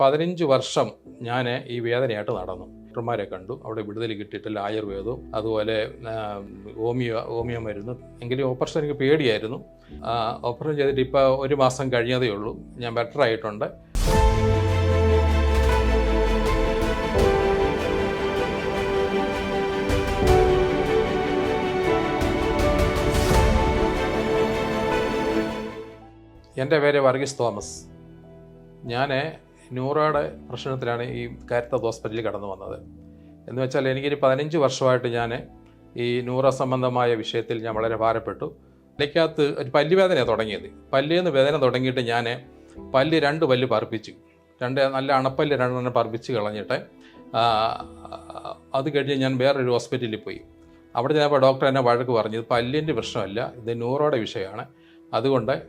പതിനഞ്ച് വർഷം ഞാൻ ഈ വേദനയായിട്ട് നടന്നു. ഡോക്ടർമാരെ കണ്ടു. അവിടെ വിടുതൽ കിട്ടിയിട്ടില്ല ആയുർവേദവും അതുപോലെ ഹോമിയോ ഹോമിയോ മരുന്ന്. എങ്കിലും ഓപ്പറേഷൻ എനിക്ക് പേടിയായിരുന്നു. ഓപ്പറേഷൻ ചെയ്തിട്ട് ഇപ്പോൾ ഒരു മാസം കഴിഞ്ഞതേ ഉള്ളൂ. ഞാൻ ബെറ്റർ ആയിട്ടുണ്ട്. എന്റെ പേര് വർഗീസ് തോമസ്. ഞാൻ ന്യൂറോയുടെ പ്രശ്നത്തിലാണ് ഈ കാരിത്താസ് ഹോസ്പിറ്റലിൽ കടന്നു വന്നത്. എന്ന് വെച്ചാൽ എനിക്കൊരു പതിനഞ്ച് വർഷമായിട്ട് ഞാൻ ഈ ന്യൂറോ സംബന്ധമായ വിഷയത്തിൽ ഞാൻ വളരെ ഭാരപ്പെട്ടു. തലയ്ക്കകത്ത് ഒരു പല്ലുവേദനയാണ് തുടങ്ങിയത്. പല്ലിന്ന് വേദന തുടങ്ങിയിട്ട് ഞാൻ പല്ല് രണ്ട് പല്ല് പറപ്പിച്ചു രണ്ട് നല്ല അണപ്പല്ല് രണ്ടെണ്ണം പറപ്പിച്ച് കളഞ്ഞിട്ട് അത് കഴിഞ്ഞ് ഞാൻ വേറൊരു ഹോസ്പിറ്റലിൽ പോയി. അവിടെ ചെന്നപ്പോൾ ഡോക്ടർ എന്നെ വഴക്ക് പറഞ്ഞു ഇത് പല്ലിന്റെ പ്രശ്നമല്ല ഇത് ന്യൂറോയുടെ വിഷയമാണ്. അതുകൊണ്ട്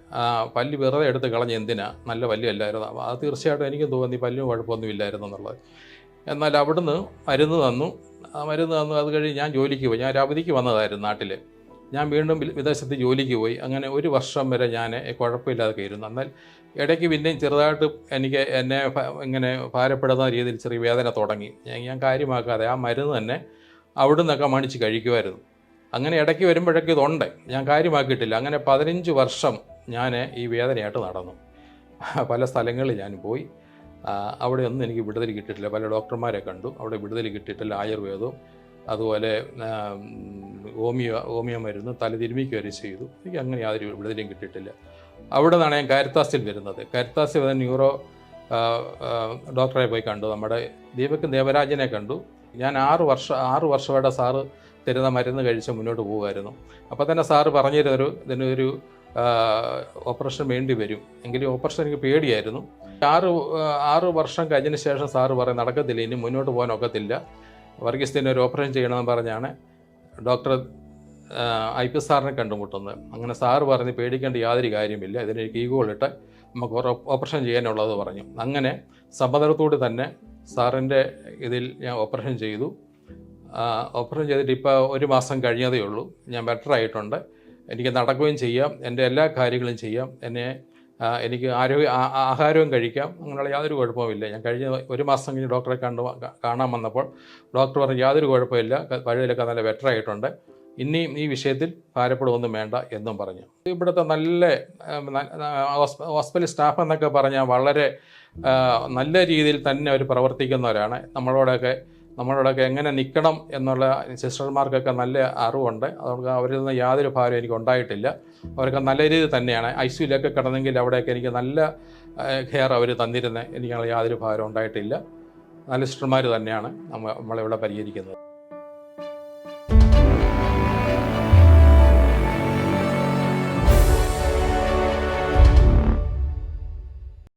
പല്ല് വെറുതെ എടുത്ത് കളഞ്ഞ് എന്തിനാ? നല്ല പല്ലുമല്ലായിരുന്നു അപ്പോൾ അത് തീർച്ചയായിട്ടും എനിക്കും തോന്നി പല്ലിന് കുഴപ്പമൊന്നും ഇല്ലായിരുന്നു എന്നുള്ളത്. എന്നാൽ അവിടുന്ന് മരുന്ന് തന്നു. ആ മരുന്ന് തന്നു. അത് കഴിഞ്ഞ് ഞാൻ ജോലിക്ക് പോയി. ഞാൻ അവധിക്ക് വന്നതായിരുന്നു നാട്ടിൽ ഞാൻ വീണ്ടും വിദേശത്ത് ജോലിക്ക് പോയി. അങ്ങനെ ഒരു വർഷം വരെ ഞാൻ കുഴപ്പമില്ലാതെ കയറുന്നു. എന്നാൽ ഇടയ്ക്ക് പിന്നെയും ചെറുതായിട്ട് എനിക്ക് എന്നെ ഇങ്ങനെ ഭാരപ്പെടുന്ന രീതിയിൽ ചെറിയ വേദന തുടങ്ങി. ഞാൻ കാര്യമാക്കാതെ ആ മരുന്ന് തന്നെ അവിടെ നിന്നൊക്കെ മണിച്ച് കഴിക്കുമായിരുന്നു. അങ്ങനെ ഇടയ്ക്ക് വരുമ്പോഴൊക്കെ ഇതുണ്ട്. ഞാൻ കാര്യമാക്കിയിട്ടില്ല. അങ്ങനെ പതിനഞ്ച് വർഷം ഞാൻ ഈ വേദനയായിട്ട് നടന്നു. പല സ്ഥലങ്ങളിൽ ഞാൻ പോയി. അവിടെ ഒന്നും എനിക്ക് വിടുതൽ കിട്ടിയിട്ടില്ല. പല ഡോക്ടർമാരെ കണ്ടു. അവിടെ വിടുതൽ കിട്ടിയിട്ടില്ല. ആയുർവേദവും അതുപോലെ ഹോമിയോ ഹോമിയോ മരുന്ന് തലതിരുമിക്ക് വരെ ചെയ്തു. എനിക്ക് അങ്ങനെ യാതൊരു വിടുതലും കിട്ടിയിട്ടില്ല. അവിടെ നിന്നാണ് ഞാൻ കരുത്താസിൽ വരുന്നത്. കരുത്താസിൽ വന്ന ന്യൂറോ ഡോക്ടറെ പോയി കണ്ടു. നമ്മുടെ ദീപക് ദേവരാജനെ കണ്ടു. ഞാൻ ആറ് വർഷം ആറ് വർഷമായിട്ട് സാറ് തരുന്ന മരുന്ന് കഴിച്ച് മുന്നോട്ട് പോകുമായിരുന്നു. അപ്പോൾ തന്നെ സാറ് പറഞ്ഞിരുന്നൊരു ഇതിനൊരു ഒരു ഓപ്പറേഷൻ വേണ്ടി വരും. എങ്കിലും ഓപ്പറേഷൻ എനിക്ക് പേടിയായിരുന്നു. ആറ് ആറ് വർഷം കഴിഞ്ഞതിന് ശേഷം സാറ് പറയും നടക്കത്തില്ല ഇനി മുന്നോട്ട് പോകാൻ ഒക്കത്തില്ല. വർഗീസിന് ഒരു ഓപ്പറേഷൻ ചെയ്യണമെന്ന് പറഞ്ഞാണ് ഡോക്ടർ ഐ പി സാറിനെ കണ്ടുമുട്ടുന്നത്. അങ്ങനെ സാറ് പറഞ്ഞ് പേടിക്കേണ്ട യാതൊരു കാര്യമില്ല. ഇതിനൊരു കീകോളിട്ട് നമുക്ക് ഓപ്പറേഷൻ ചെയ്യാനുള്ളത് പറഞ്ഞു. അങ്ങനെ സമ്മതത്തോട് തന്നെ സാറിന്റെ ഇതിൽ ഞാൻ ഓപ്പറേഷൻ ചെയ്തു. ഓപ്പറേഷൻ ചെയ്തിട്ട് ഇപ്പോൾ ഒരു മാസം കഴിഞ്ഞതേ ഉള്ളൂ. ഞാൻ ബെറ്റർ ആയിട്ടുണ്ട്. എനിക്ക് നടക്കുകയും ചെയ്യാം. എന്റെ എല്ലാ കാര്യങ്ങളും ചെയ്യാം. എന്നെ എനിക്ക് ആരോഗ്യ ആഹാരവും കഴിക്കാം. അങ്ങനെയുള്ള യാതൊരു കുഴപ്പവുമില്ല ഞാൻ കഴിഞ്ഞ ഒരു മാസം കഴിഞ്ഞ് ഡോക്ടറെ കണ്ടു കാണാൻ വന്നപ്പോൾ ഡോക്ടർ പറഞ്ഞു യാതൊരു കുഴപ്പമില്ല പഴയതിലൊക്കെ നല്ല ബെറ്റർ ആയിട്ടുണ്ട്. ഇനിയും ഈ വിഷയത്തിൽ ഭാരപ്പെടുകയൊന്നും വേണ്ട എന്നും പറഞ്ഞു. ഇവിടുത്തെ നല്ല ഹോസ്പിറ്റൽ സ്റ്റാഫ് എന്നൊക്കെ പറഞ്ഞാൽ വളരെ നല്ല രീതിയിൽ തന്നെ അവർ പ്രവർത്തിക്കുന്നവരാണ്. നമ്മളോടൊക്കെ നമ്മളോടൊക്കെ എങ്ങനെ നിൽക്കണം എന്നുള്ള സിസ്റ്റർമാർക്കൊക്കെ നല്ല അറിവുണ്ട്. അതുകൊണ്ട് അവരിൽ നിന്ന് യാതൊരു ഭാരം എനിക്ക് ഉണ്ടായിട്ടില്ല. അവരൊക്കെ നല്ല രീതിയിൽ തന്നെയാണ്. ഐ സിയിലൊക്കെ കിടന്നെങ്കിൽ അവിടെയൊക്കെ എനിക്ക് നല്ല കെയർ അവർ തന്നിരുന്നത് എനിക്ക് യാതൊരു ഭാരം ഉണ്ടായിട്ടില്ല. നല്ല സിസ്റ്റർമാർ തന്നെയാണ് നമ്മൾ നമ്മളിവിടെ പരിഹരിക്കുന്നത്.